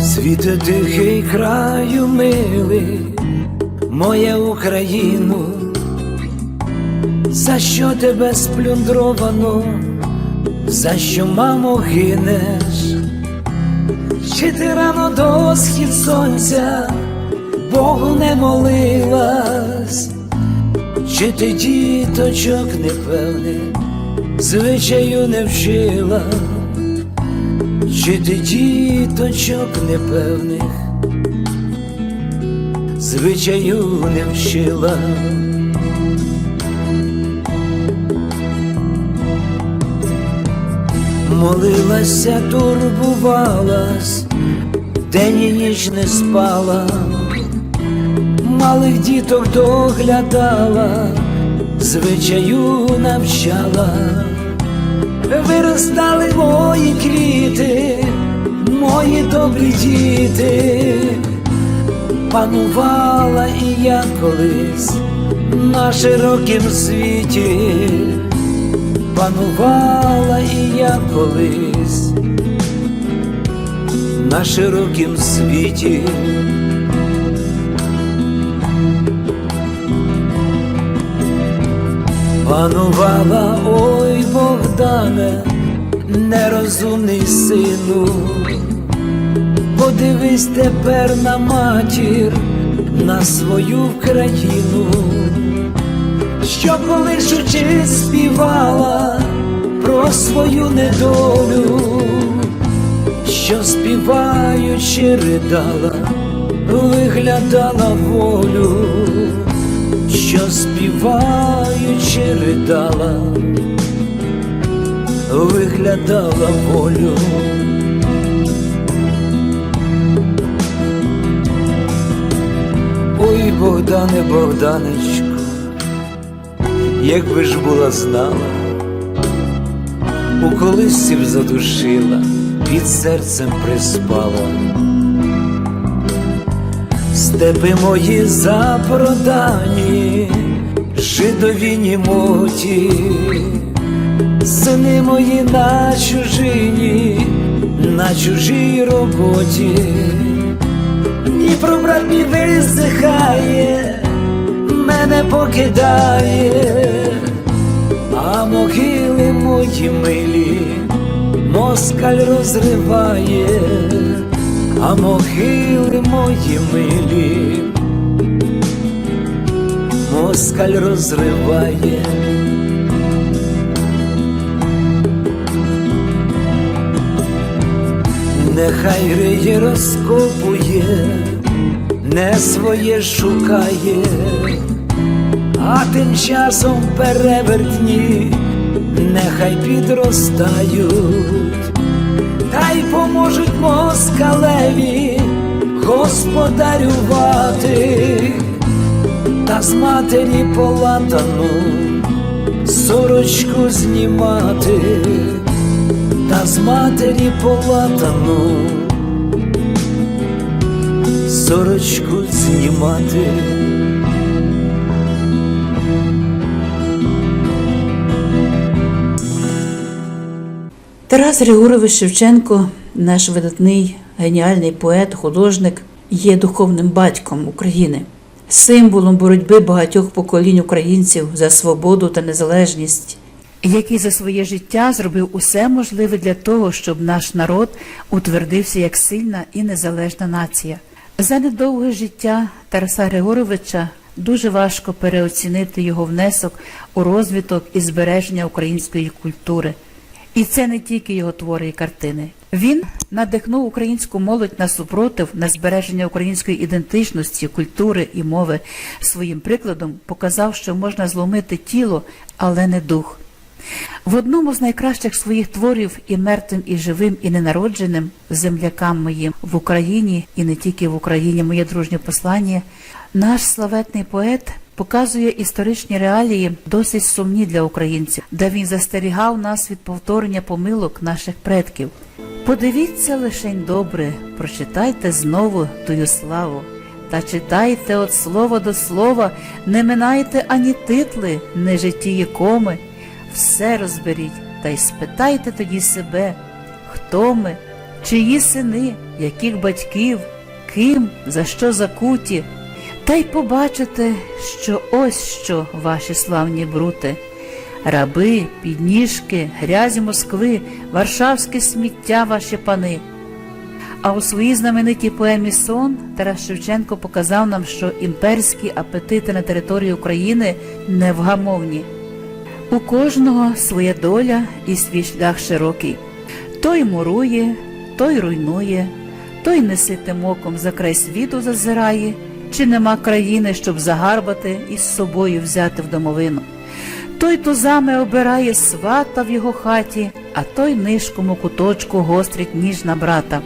Світе тихий краю милий, моя Україну, за що тебе сплюндровано, за що, мамо, гинеш? Чи ти рано до схід сонця Богу не молилась, чи ти діточок непевних, звичаю не вчила? Чи ти діточок непевних, звичаю не вчила? Молилася, турбувалась, день і ніч не спала, малих діток доглядала, звичаю навчала. Виростали мої квіти, мої добрі діти, панувала і я колись на широкім світі, панувала і я колись на широкім світі. Панувала, ой Богдане, нерозумний сину, подивись тепер на матір, на свою країну, що колишучи співала про свою недолю, що співаючи ридала, виглядала волю що співаючи ридала, виглядала волю. Ой, Богдане, Богданечко, якби ж була знала, у колисці б задушила, під серцем приспала. Степи мої запродані, жидові німоті, сини мої на чужині, на чужій роботі, Дніпро брат мій висихає, мене покидає, а могили мої милі, москаль розриває а могили мої милі, москаль розриває. Нехай риє розкопує, не своє шукає, а тим часом перевертні, нехай підростають та й поможуть москалеві господарювати, та з матері полатану сорочку знімати, та з матері полатану сорочку знімати. Тарас Григорович Шевченко, наш видатний геніальний поет, художник, є духовним батьком України, символом боротьби багатьох поколінь українців за свободу та незалежність, який за своє життя зробив усе можливе для того, щоб наш народ утвердився як сильна і незалежна нація. За недовге життя Тараса Григоровича дуже важко переоцінити його внесок у розвиток і збереження української культури. І це не тільки його твори і картини. Він надихнув українську молодь на супротив, на збереження української ідентичності, культури і мови. Своїм прикладом показав, що можна зломити тіло, але не дух. В одному з найкращих своїх творів і мертвим, і живим, і ненародженим землякам моїм в Україні, і не тільки в Україні, моє дружнє послання, наш славетний поет показує історичні реалії досить сумні для українців, де він застерігав нас від повторення помилок наших предків. Подивіться лишень добре, прочитайте знову тую славу. Та читайте от слова до слова, не минайте ані титли, не житії коми. Все розберіть, та й спитайте тоді себе, хто ми, чиї сини, яких батьків, ким, за що закуті. Та й побачите, що ось що ваші славні брути. Раби, підніжки, грязь Москви, варшавське сміття ваші пани. А у своїй знаменитій поемі Сон Тарас Шевченко показав нам, що імперські апетити на території України невгамовні. У кожного своя доля і свій шлях широкий. Той мурує, той руйнує, той неситим оком за край світу зазирає, чи нема країни, щоб загарбати і з собою взяти в домовину. Той тузами обирає свата в його хаті, а той нишком у куточку гострить ніж на брата.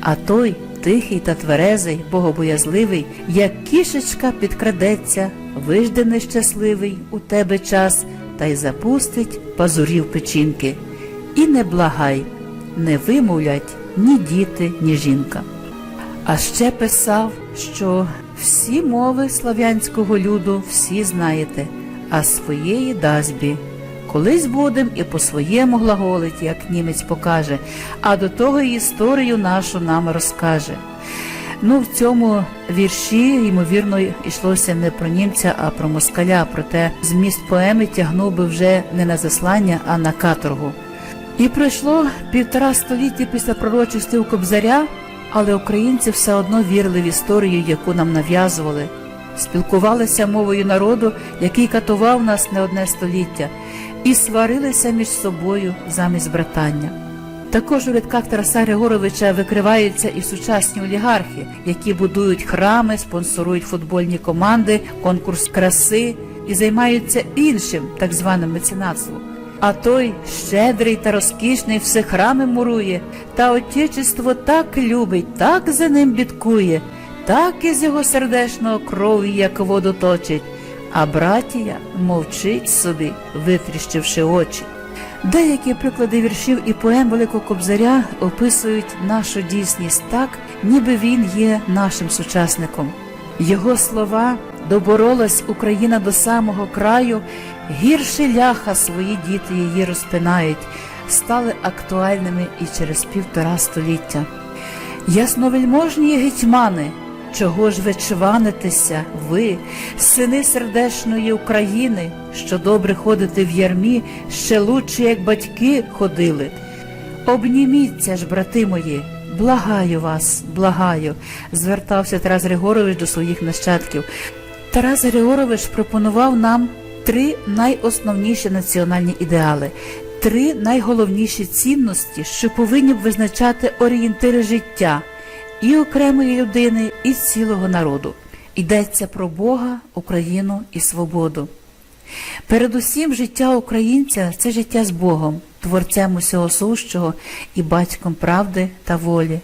А той, тихий та тверезий, богобоязливий, як кішечка підкрадеться, вижде нещасливий у тебе час, та й запустить пазурів печінки. І не благай, не вимовлять ні діти, ні жінка. А ще писав, що всі мови слав'янського люду всі знаєте, а своєї дазбі. Колись будем і по-своєму глаголить, як німець покаже, а до того й історію нашу нам розкаже. Ну, в цьому вірші, ймовірно, йшлося не про німця, а про москаля. Проте зміст поеми тягнув би вже не на заслання, а на каторгу. І пройшло півтора століття після пророчості Кобзаря, але українці все одно вірили в історію, яку нам нав'язували, спілкувалися мовою народу, який катував нас не одне століття, і сварилися між собою замість братання. Також у рядках Тараса Григоровича викриваються і сучасні олігархи, які будують храми, спонсорують футбольні команди, конкурс краси і займаються іншим так званим меценатством. А той щедрий та розкішний все храми мурує, та отечество так любить, так за ним бідкує, так із його сердешного крові, як воду точить, а братія мовчить собі, витріщивши очі. Деякі приклади віршів і поем Великого Кобзаря описують нашу дійсність так, ніби він є нашим сучасником. Його слова доборолась Україна до самого краю, гірше ляха свої діти її розпинають, стали актуальними і через півтора століття. Ясновельможні гетьмани, чого ж ви чванитеся, ви, сини сердешної України, що добре ходите в ярмі, ще лучше, як батьки ходили. Обніміться ж, брати мої, благаю вас, благаю, звертався Тарас Григорович до своїх нащадків. Тарас Григорович пропонував нам три найосновніші національні ідеали, три найголовніші цінності, що повинні б визначати орієнтири життя і окремої людини, і цілого народу. Йдеться про Бога, Україну і свободу. Передусім, життя українця це життя з Богом, творцем усього сущого і батьком правди та волі.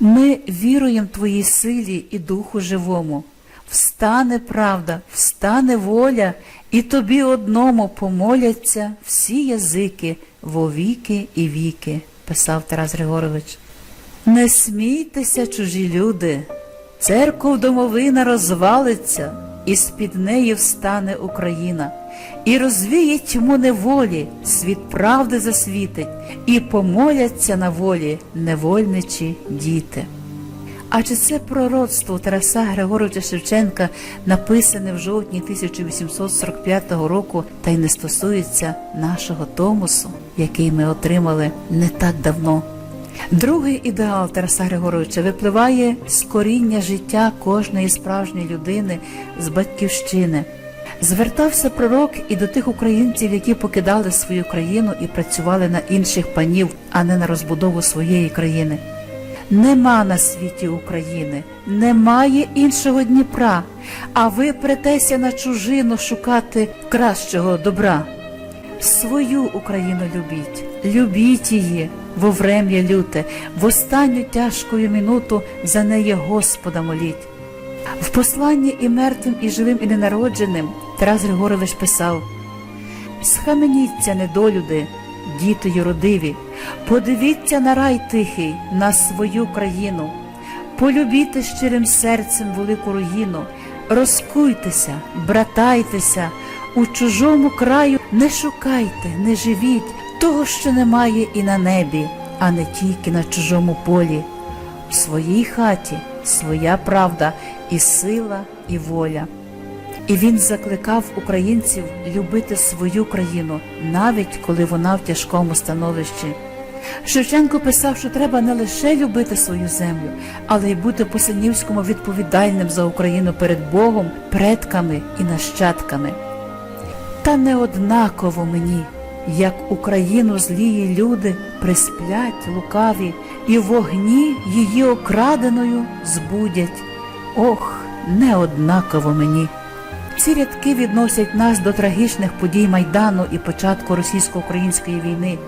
Ми віруємо Твоїй силі і духу живому. Встане правда, встане воля, і тобі одному помоляться всі язики во віки і віки, писав Тарас Григорович. Не смійтеся, чужі люди, церков домовина розвалиться, і з-під неї встане Україна, і розвіє тьму неволі, світ правди засвітить, і помоляться на волі невольничі діти. А чи це пророцтво Тараса Григоровича Шевченка, написане в жовтні 1845 року, та й не стосується нашого Томосу, який ми отримали не так давно? Другий ідеал Тараса Григоровича випливає з коріння життя кожної справжньої людини з батьківщини. Звертався пророк і до тих українців, які покидали свою країну і працювали на інших панів, а не на розбудову своєї країни. Нема на світі України, немає іншого Дніпра, а ви претеся на чужину шукати кращого добра. Свою Україну любіть, любіть її во врем'я люте, в останню тяжкою минуту за неї Господа моліть. В посланні і мертвим, і живим, і ненародженим Тарас Григорович писав: Схаменіться, недолюди, діти юродиві, подивіться на рай тихий, на свою країну, полюбіте щирим серцем велику руїну, розкуйтеся, братайтеся, у чужому краю не шукайте, не живіть того, що немає і на небі, а не тільки на чужому полі. В своїй хаті своя правда і сила, і воля. І він закликав українців любити свою країну, навіть коли вона в тяжкому становищі. Шевченко писав, що треба не лише любити свою землю, але й бути по-синівському відповідальним за Україну перед Богом, предками і нащадками. Та не однаково мені, як Україну злії люди присплять лукаві, і вогні її окраденою збудять. Ох, не однаково мені. Ці рядки відносять нас до трагічних подій Майдану і початку російсько-української війни.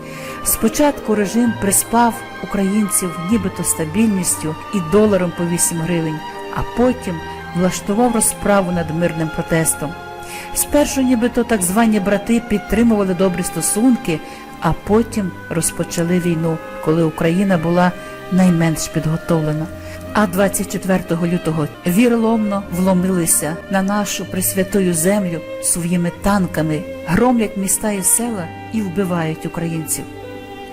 Спочатку режим приспав українців нібито стабільністю і доларом по 8 гривень, а потім влаштував розправу над мирним протестом. Спершу нібито так звані брати підтримували добрі стосунки, а потім розпочали війну, коли Україна була найменш підготовлена. А 24 лютого віроломно вломилися на нашу присвятою землю своїми танками, громлять міста і села і вбивають українців.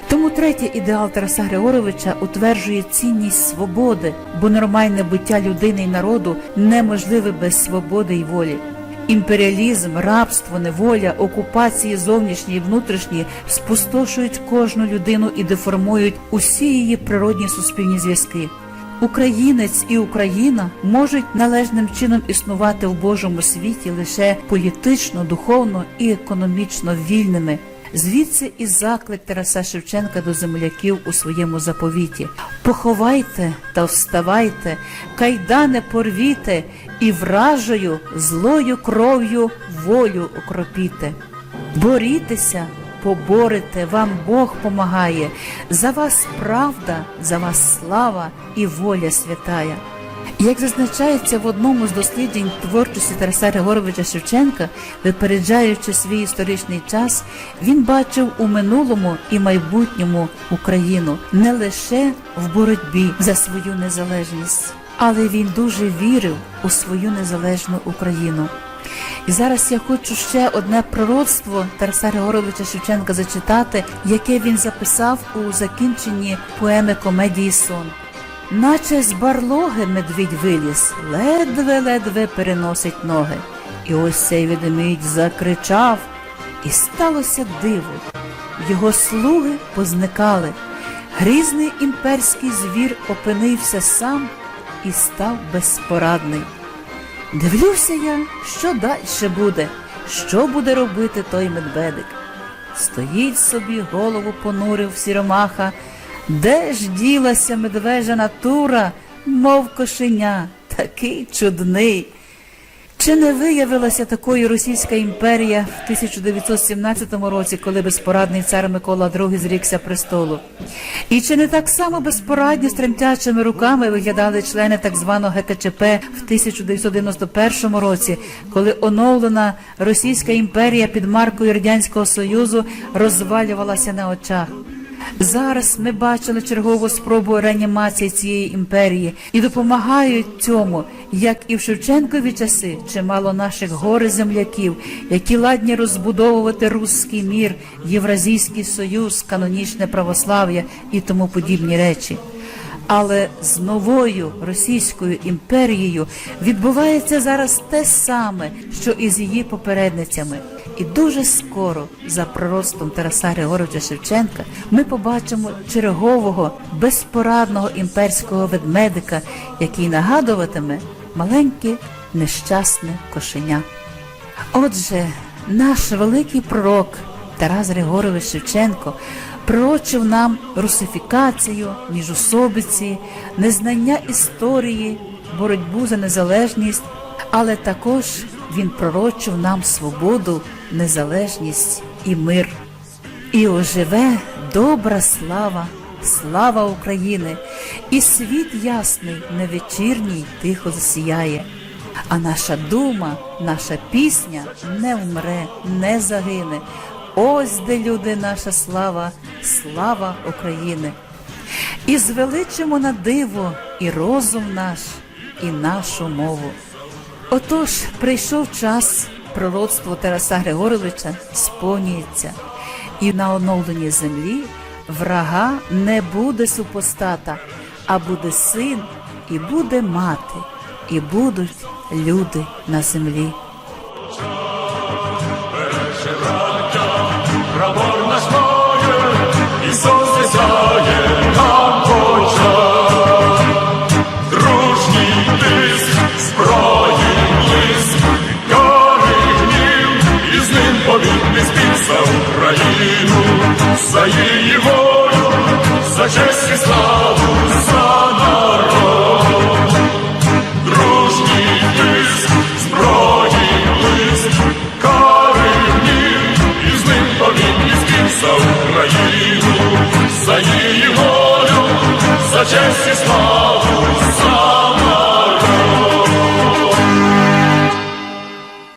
Тому третій ідеал Тараса Григоровича утверджує цінність свободи, бо нормальне буття людини і народу неможливе без свободи і волі. Імперіалізм, рабство, неволя, окупації зовнішні і внутрішні спустошують кожну людину і деформують усі її природні суспільні зв'язки. Українець і Україна можуть належним чином існувати в Божому світі лише політично, духовно і економічно вільними. Звідси і заклик Тараса Шевченка до земляків у своєму заповіті: поховайте та вставайте, кайдане порвіте і вражою злою кров'ю волю окропіте. Борітеся, поборете, вам Бог помагає. За вас правда, за вас слава і воля святая. Як зазначається в одному з досліджень творчості Тараса Григоровича Шевченка, випереджаючи свій історичний час, він бачив у минулому і майбутньому Україну не лише в боротьбі за свою незалежність, але він дуже вірив у свою незалежну Україну. І зараз я хочу ще одне пророцтво Тараса Григоровича Шевченка зачитати, яке він записав у закінченні поеми комедії Сон. Наче з барлоги медвідь виліз, ледве-ледве переносить ноги. І ось цей ведмідь закричав, і сталося диво. Його слуги позникали. Грізний імперський звір опинився сам і став безпорадний. Дивлюся я, що далі буде, що буде робити той медведик. Стоїть собі, голову понурив сіромаха, де ж ділася медвежа натура, мов кошеня, такий чудний. Чи не виявилася такою Російська імперія в 1917 році, коли безпорадний цар Микола II зрікся престолу? І чи не так само безпорадні з тремтячими руками виглядали члени так званого ГКЧП в 1991 році, коли оновлена Російська імперія під маркою Радянського Союзу розвалювалася на очах? Зараз ми бачили чергову спробу реанімації цієї імперії і допомагають цьому, як і в Шевченкові часи, чимало наших гори земляків, які ладні розбудовувати руський мір, Євразійський союз, канонічне православ'я і тому подібні речі. Але з новою Російською імперією відбувається зараз те саме, що і з її попередницями. І дуже скоро, за пророцтвом Тараса Григоровича Шевченка, ми побачимо чергового безпорадного імперського ведмедика, який нагадуватиме маленьке нещасне кошеня. Отже, наш великий пророк Тарас Григорович Шевченко пророчив нам русифікацію, міжусобиці, незнання історії, боротьбу за незалежність, але також він пророчив нам свободу, незалежність і мир. І оживе добра слава слава України! І світ ясний на вечірній тихо засіяє. А наша дума, наша пісня не вмре, не загине. Ось де люди наша слава, слава України. І звеличимо на диво і розум наш, і нашу мову. Отож, прийшов час, пророцтво Тараса Григоровича сповнюється, і на оновленій землі врага не буде супостата, а буде син, і буде мати, і будуть люди на землі.